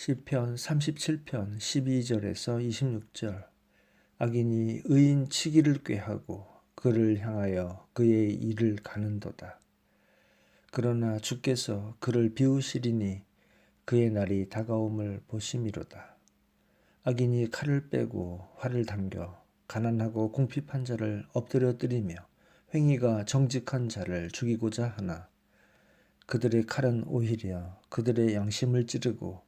시편 37편 12절에서 26절 악인이 의인 치기를 꾀하고 그를 향하여 그의 일을 가는도다. 그러나 주께서 그를 비우시리니 그의 날이 다가옴을 보심이로다. 악인이 칼을 빼고 활을 당겨 가난하고 궁핍한 자를 엎드려뜨리며 횡의가 정직한 자를 죽이고자 하나 그들의 칼은 오히려 그들의 양심을 찌르고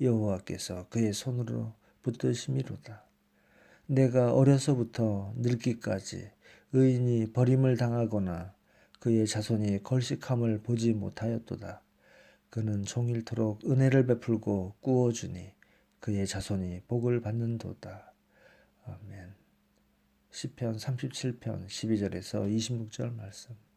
여호와께서 그의 손으로 붙드심이로다. 내가 어려서부터 늙기까지 의인이 버림을 당하거나 그의 자손이 걸식함을 보지 못하였도다. 그는 종일토록 은혜를 베풀고 꾸어주니 그의 자손이 복을 받는도다. 아멘. 시편 37편 12절에서 26절 말씀.